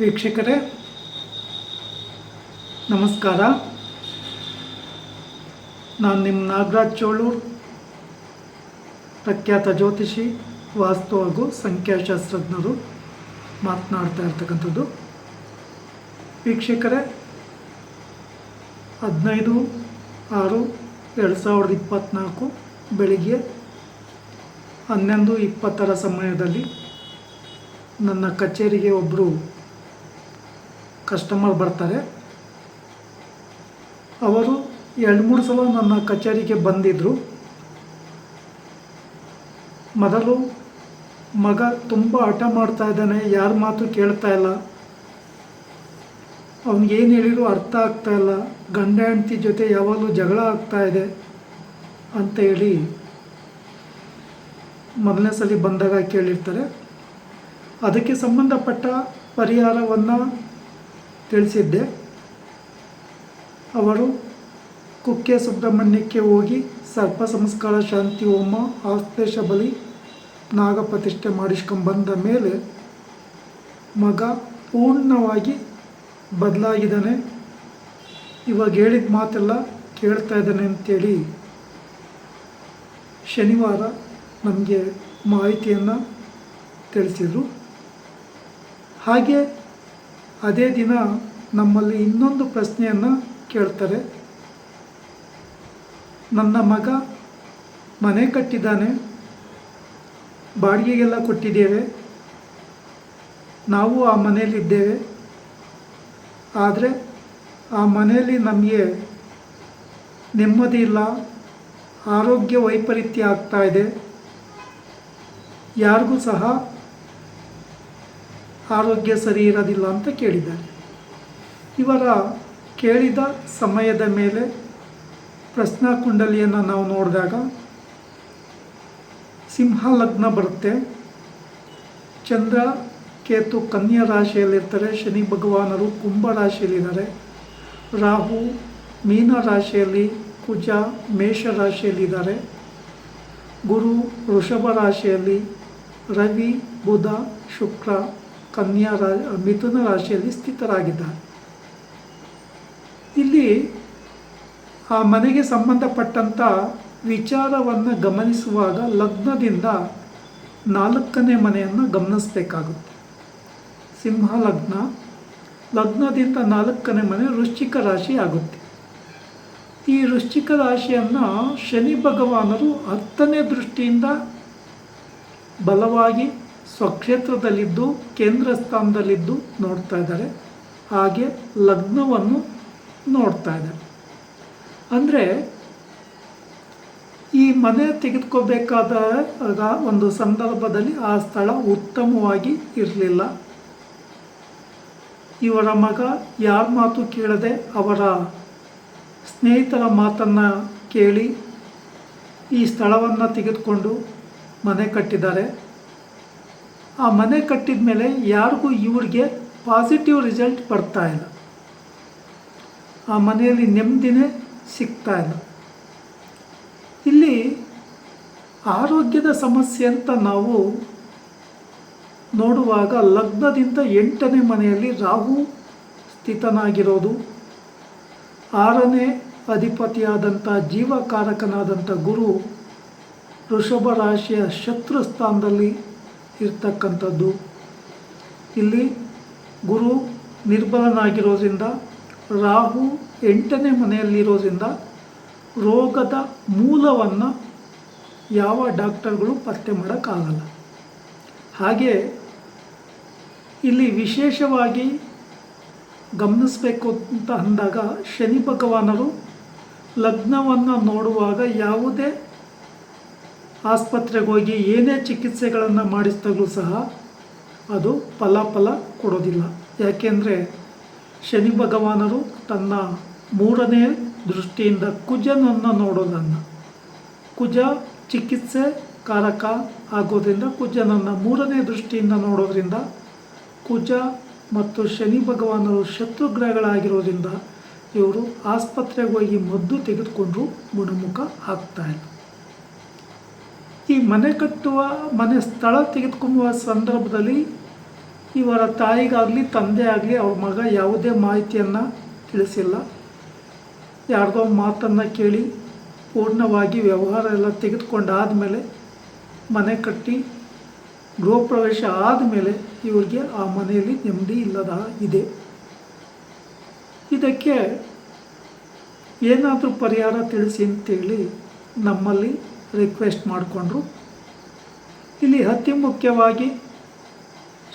ವೀಕ್ಷಕರೇ, ನಮಸ್ಕಾರ. ನಾನು ನಿಮ್ಮ ನಾಗರಾಜ್ ಚೋಳೂರ್ ಪ್ರಖ್ಯಾತ ಜ್ಯೋತಿಷಿ, ವಾಸ್ತು ಹಾಗೂ ಸಂಖ್ಯಾಶಾಸ್ತ್ರಜ್ಞರು ಮಾತನಾಡ್ತಾ ಇರ್ತಕ್ಕಂಥದ್ದು. ವೀಕ್ಷಕರೇ, ಹದಿನೈದು ಆರು ಎರಡು ಸಾವಿರದ ಇಪ್ಪತ್ತ್ನಾಲ್ಕು ಬೆಳಿಗ್ಗೆ ಹನ್ನೊಂದು ಇಪ್ಪತ್ತರ ಸಮಯದಲ್ಲಿ ನನ್ನ ಕಚೇರಿಗೆ ಒಬ್ಬರು ಕಸ್ಟಮರ್ ಬರ್ತಾರೆ. ಅವರು ಎರಡು ಮೂರು ಸಲ ನನ್ನ ಕಚೇರಿಗೆ ಬಂದಿದ್ದರು ಮೊದಲು ಮಗ ತುಂಬ ಹಠ ಮಾಡ್ತಾ ಇದ್ದಾನೆ, ಯಾರ ಮಾತು ಕೇಳ್ತಾ ಇಲ್ಲ. ಏನು ಹೇಳಿದ್ರು ಅರ್ಥ ಆಗ್ತಾ ಇಲ್ಲ. ಗಂಡ ಹೆಂಡತಿ ಜೊತೆ ಯಾವಾಗಲೂ ಜಗಳ ಆಗ್ತಾ ಇದೆ ಅಂತ ಹೇಳಿ ಮೊದಲನೇ ಸಲ ಬಂದಾಗ ಕೇಳಿರ್ತಾರೆ. ಅದಕ್ಕೆ ಸಂಬಂಧಪಟ್ಟ ಪರಿಹಾರವನ್ನು ತಿಳಿಸಿದ್ದೆ. ಅವರು ಕುಕ್ಕೆ ಸುಬ್ರಹ್ಮಣ್ಯಕ್ಕೆ ಹೋಗಿ ಸರ್ಪ ಸಂಸ್ಕಾರ ಶಾಂತಿ ಹೋಮ ಆಶ್ಲೇಷ ಬಲಿ ನಾಗಪ್ರತಿಷ್ಠೆ ಮಾಡಿಸ್ಕೊಂಡ್ಬಂದ ಮೇಲೆ ಮಗ ಪೂರ್ಣವಾಗಿ ಬದಲಾಗಿದ್ದಾನೆ. ಇವಾಗ ಹೇಳಿದ ಮಾತೆಲ್ಲ ಕೇಳ್ತಾ ಇದ್ದಾನೆ ಅಂತೇಳಿ ಶನಿವಾರ ನಮಗೆ ಮಾಹಿತಿಯನ್ನು ತಿಳಿಸಿದರು. ಹಾಗೆ ಅದೇ ದಿನ ನಮ್ಮಲ್ಲಿ ಇನ್ನೊಂದು ಪ್ರಶ್ನೆಯನ್ನು ಕೇಳ್ತಾರೆ. ನನ್ನ ಮಗ ಮನೆ ಕಟ್ಟಿದ್ದಾನೆ. ಬಾಡಿಗೆಗೆಲ್ಲ ಕೊಟ್ಟಿದ್ದೇವೆ. ನಾವು ಆ ಮನೆಯಲ್ಲಿದ್ದೇವೆ. ಆದರೆ ಆ ಮನೆಯಲ್ಲಿ ನಮಗೆ ನೆಮ್ಮದಿ ಇಲ್ಲ. ಆರೋಗ್ಯ ವೈಪರೀತ್ಯ ಆಗ್ತಾ ಇದೆ. ಯಾರಿಗೂ ಸಹ ಆರೋಗ್ಯ ಸರಿ ಇರೋದಿಲ್ಲ ಅಂತ ಕೇಳಿದ್ದಾರೆ. ಇವರ ಕೇಳಿದ ಸಮಯದ ಮೇಲೆ ಪ್ರಶ್ನಾ ಕುಂಡಲಿಯನ್ನು ನಾವು ನೋಡಿದಾಗ ಸಿಂಹ ಲಗ್ನ ಬರುತ್ತೆ. ಚಂದ್ರ, ಕೇತು ಕನ್ಯಾ ರಾಶಿಯಲ್ಲಿರ್ತಾರೆ. ಶನಿ ಭಗವಾನರು ಕುಂಭ ರಾಶಿಯಲ್ಲಿದ್ದಾರೆ. ರಾಹು ಮೀನ ರಾಶಿಯಲ್ಲಿ, ಕುಜ ಮೇಷ ರಾಶಿಯಲ್ಲಿದ್ದಾರೆ. ಗುರು ವೃಷಭ ರಾಶಿಯಲ್ಲಿ, ರವಿ, ಬುಧ, ಶುಕ್ರ ಕನ್ಯಾ ರಾ, ಮಿಥುನ ರಾಶಿಯಲ್ಲಿ ಸ್ಥಿತರಾಗಿದ್ದಾರೆ ಇಲ್ಲಿ ಆ ಮನೆಗೆ ಸಂಬಂಧಪಟ್ಟಂಥ ವಿಚಾರವನ್ನು ಗಮನಿಸುವಾಗ ಲಗ್ನದಿಂದ ನಾಲ್ಕನೇ ಮನೆಯನ್ನು ಗಮನಿಸಬೇಕಾಗುತ್ತೆ. ಸಿಂಹ ಲಗ್ನ, ಲಗ್ನದಿಂದ ನಾಲ್ಕನೇ ಮನೆ ವೃಶ್ಚಿಕ ರಾಶಿ ಆಗುತ್ತೆ. ಈ ವೃಶ್ಚಿಕ ರಾಶಿಯನ್ನು ಶನಿ ಭಗವಾನರು ಹತ್ತನೇ ದೃಷ್ಟಿಯಿಂದ ಬಲವಾಗಿ ಸ್ವಕ್ಷೇತ್ರದಲ್ಲಿದ್ದು ಕೇಂದ್ರ ಸ್ಥಾನದಲ್ಲಿದ್ದು ನೋಡ್ತಾ ಇದ್ದಾರೆ. ಹಾಗೆ ಲಗ್ನವನ್ನು ನೋಡ್ತಾ ಇದ್ದಾರೆ ಅಂದರೆ, ಈ ಮನೆ ತೆಗೆದುಕೋಬೇಕಾದ ಒಂದು ಸಂದರ್ಭದಲ್ಲಿ ಆ ಸ್ಥಳ ಉತ್ತಮವಾಗಿ ಇರಲಿಲ್ಲ. ಇವರ ಮಗ ಯಾರ ಮಾತು ಕೇಳದೆ ಅವರ ಸ್ನೇಹಿತರ ಮಾತನ್ನು ಕೇಳಿ ಈ ಸ್ಥಳವನ್ನು ತೆಗೆದುಕೊಂಡು ಮನೆ ಕಟ್ಟಿದ್ದಾರೆ. ಆ ಮನೆ ಕಟ್ಟಿದ ಮೇಲೆ ಯಾರಿಗೂ ಇವ್ರಿಗೆ ಪಾಸಿಟಿವ್ ರಿಸಲ್ಟ್ ಬರ್ತಾ ಇಲ್ಲ. ಆ ಮನೆಯಲ್ಲಿ ನೆಮ್ಮದಿನೇ ಸಿಗ್ತಾ ಇಲ್ಲ. ಇಲ್ಲಿ ಆರೋಗ್ಯದ ಸಮಸ್ಯೆ ಅಂತ ನಾವು ನೋಡುವಾಗ ಲಗ್ನದಿಂದ ಎಂಟನೇ ಮನೆಯಲ್ಲಿ ರಾಹು ಸ್ಥಿತನಾಗಿರೋದು, ಆರನೇ ಅಧಿಪತಿಯಾದಂಥ ಜೀವಕಾರಕನಾದಂಥ ಗುರು ವೃಷಭ ರಾಶಿಯ ಶತ್ರು ಸ್ಥಾನದಲ್ಲಿ ಇರ್ತಕ್ಕಂಥದ್ದು. ಇಲ್ಲಿ ಗುರು ನಿರ್ಬಲನಾಗಿರೋದ್ರಿಂದ, ರಾಹು ಎಂಟನೇ ಮನೆಯಲ್ಲಿರೋದ್ರಿಂದ ರೋಗದ ಮೂಲವನ್ನು ಯಾವ ಡಾಕ್ಟರ್ಗಳು ಪತ್ತೆ ಮಾಡೋಕ್ಕಾಗಲ್ಲ. ಹಾಗೆ ಇಲ್ಲಿ ವಿಶೇಷವಾಗಿ ಗಮನಿಸಬೇಕು ಅಂತ ಅಂದಾಗ ಶನಿ ಭಗವಾನರು ಲಗ್ನವನ್ನು ನೋಡುವಾಗ ಯಾವುದೇ ಆಸ್ಪತ್ರೆಗೆ ಹೋಗಿ ಏನೇ ಚಿಕಿತ್ಸೆಗಳನ್ನು ಮಾಡಿಸಿದಾಗಲೂ ಸಹ ಅದು ಫಲಾಫಲ ಕೊಡೋದಿಲ್ಲ. ಯಾಕೆಂದರೆ ಶನಿ ಭಗವಾನರು ತನ್ನ ಮೂರನೇ ದೃಷ್ಟಿಯಿಂದ ಕುಜನನ್ನು ನೋಡೋದನ್ನು. ಕುಜ ಚಿಕಿತ್ಸೆ ಕಾರಕ ಆಗೋದ್ರಿಂದ ಕುಜನನ್ನು ಮೂರನೇ ದೃಷ್ಟಿಯಿಂದ ನೋಡೋದ್ರಿಂದ ಕುಜ ಮತ್ತು ಶನಿ ಭಗವಾನರು ಶತ್ರುಗ್ರಹಗಳಾಗಿರೋದ್ರಿಂದ ಇವರು ಆಸ್ಪತ್ರೆಗೆ ಹೋಗಿ ಮದ್ದು ತೆಗೆದುಕೊಂಡ್ರು ಗುಣಮುಖ ಆಗ್ತಾಯಿಲ್ಲ ಈ ಮನೆ ಕಟ್ಟುವ, ಮನೆ ಸ್ಥಳ ತೆಗೆದುಕೊಳ್ಳುವ ಸಂದರ್ಭದಲ್ಲಿ ಇವರ ತಾಯಿಗಾಗಲಿ ತಂದೆ ಆಗಲಿ ಅವ್ರ ಮಗ ಯಾವುದೇ ಮಾಹಿತಿಯನ್ನು ತಿಳಿಸಿಲ್ಲ. ಯಾರ್ದೋ ಮಾತನ್ನು ಕೇಳಿ ಪೂರ್ಣವಾಗಿ ವ್ಯವಹಾರ ಎಲ್ಲ ತೆಗೆದುಕೊಂಡಾದಮೇಲೆ, ಮನೆ ಕಟ್ಟಿ ಗೃಹ ಪ್ರವೇಶ ಆದಮೇಲೆ ಇವರಿಗೆ ಆ ಮನೆಯಲ್ಲಿ ನೆಮ್ಮದಿ ಇಲ್ಲದ ಇದೆ. ಇದಕ್ಕೆ ಏನಾದರೂ ಪರಿಹಾರ ತಿಳಿಸಿ ಅಂತೇಳಿ ನಮ್ಮಲ್ಲಿ ರಿಕ್ವೆಸ್ಟ್ ಮಾಡಿಕೊಂಡ್ರು. ಇಲ್ಲಿ ಅತಿ ಮುಖ್ಯವಾಗಿ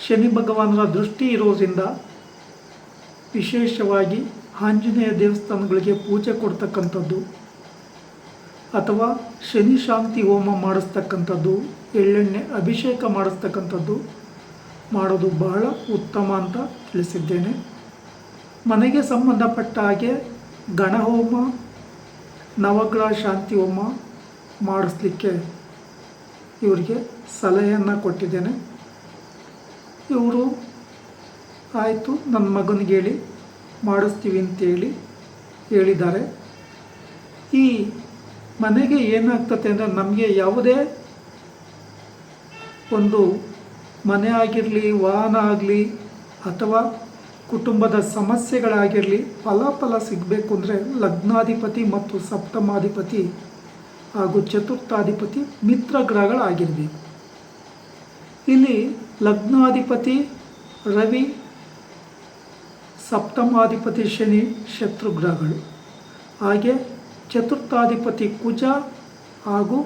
ಶನಿ ಭಗವಾನರ ದೃಷ್ಟಿ ಇರೋದ್ರಿಂದ ವಿಶೇಷವಾಗಿ ಆಂಜನೇಯ ದೇವಸ್ಥಾನಗಳಿಗೆ ಪೂಜೆ ಕೊಡ್ತಕ್ಕಂಥದ್ದು ಅಥವಾ ಶನಿ ಶಾಂತಿ ಹೋಮ ಮಾಡಿಸ್ತಕ್ಕಂಥದ್ದು, ಎಳ್ಳೆಣ್ಣೆ ಅಭಿಷೇಕ ಮಾಡಿಸ್ತಕ್ಕಂಥದ್ದು ಮಾಡೋದು ಬಹಳ ಉತ್ತಮ ಅಂತ ತಿಳಿಸಿದ್ದೇನೆ. ಮನೆಗೆ ಸಂಬಂಧಪಟ್ಟ ಹಾಗೆ ಗಣಹೋಮ ನವಗ್ರಹ ಶಾಂತಿ ಹೋಮ ಮಾಡಿಸ್ಲಿಕ್ಕೆ ಇವರಿಗೆ ಸಲಹೆಯನ್ನು ಕೊಟ್ಟಿದ್ದೇನೆ. ಇವರು, ಆಯಿತು ನನ್ನ ಮಗನಿಗೆ ಹೇಳಿ, ಮಾಡಿಸ್ತೀವಿ ಅಂತೇಳಿ ಹೇಳಿದ್ದಾರೆ. ಈ ಮನೆಗೆ ಏನಾಗ್ತದೆ ಅಂದರೆ ನಮಗೆ ಯಾವುದೇ ಒಂದು ಮನೆ ಆಗಿರಲಿ, ವಾಹನ ಆಗಲಿ, ಅಥವಾ ಕುಟುಂಬದ ಸಮಸ್ಯೆಗಳಾಗಿರಲಿ, ಫಲಾಫಲ ಸಿಗಬೇಕು ಅಂದರೆ ಲಗ್ನಾಧಿಪತಿ ಮತ್ತು ಸಪ್ತಮಾಧಿಪತಿ ಹಾಗೂ ಚತುರ್ಥಾಧಿಪತಿ ಮಿತ್ರ ಗ್ರಹಗಳಾಗಿರಬೇಕು. ಇಲ್ಲಿ ಲಗ್ನಾಧಿಪತಿ ರವಿ, ಸಪ್ತಮಾಧಿಪತಿ ಶನಿ ಶತ್ರುಗ್ರಹಗಳು ಹಾಗೆ ಚತುರ್ಥಾಧಿಪತಿ ಕುಜ ಹಾಗೂ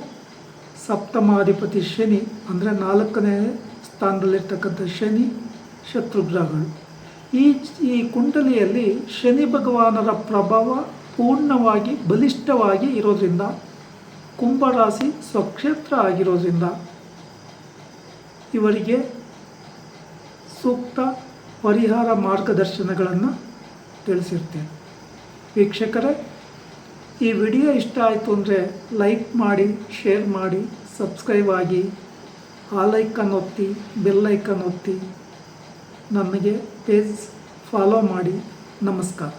ಸಪ್ತಮಾಧಿಪತಿ ಶನಿ, ಅಂದರೆ ನಾಲ್ಕನೇ ಸ್ಥಾನದಲ್ಲಿರ್ತಕ್ಕಂಥ ಶನಿ ಶತ್ರುಗ್ರಹಗಳು ಈ ಈ ಕುಂಡಲಿಯಲ್ಲಿ ಶನಿ ಭಗವಾನರ ಪ್ರಭಾವ ಪೂರ್ಣವಾಗಿ ಬಲಿಷ್ಠವಾಗಿ ಇರೋದ್ರಿಂದ ಕುಂಭರಾಶಿ ಸ್ವಕ್ಷೇತ್ರ ಆಗಿರೋದ್ರಿಂದ ಇವರಿಗೆ ಸೂಕ್ತ ಪರಿಹಾರ ಮಾರ್ಗದರ್ಶನಗಳನ್ನು ತಿಳಿಸಿರ್ತೇನೆ. ವೀಕ್ಷಕರೇ, ಈ ವಿಡಿಯೋ ಇಷ್ಟ ಆಯಿತು ಅಂದರೆ ಲೈಕ್ ಮಾಡಿ, ಶೇರ್ ಮಾಡಿ, ಸಬ್ಸ್ಕ್ರೈಬ್ ಆಗಿ, ಆ ಲೈಕನ್ನು ಒತ್ತಿ ಬೆಲ್ಲೈಕನ್ ಒತ್ತಿ ನನಗೆ ಪೇಜ್ ಫಾಲೋ ಮಾಡಿ. ನಮಸ್ಕಾರ.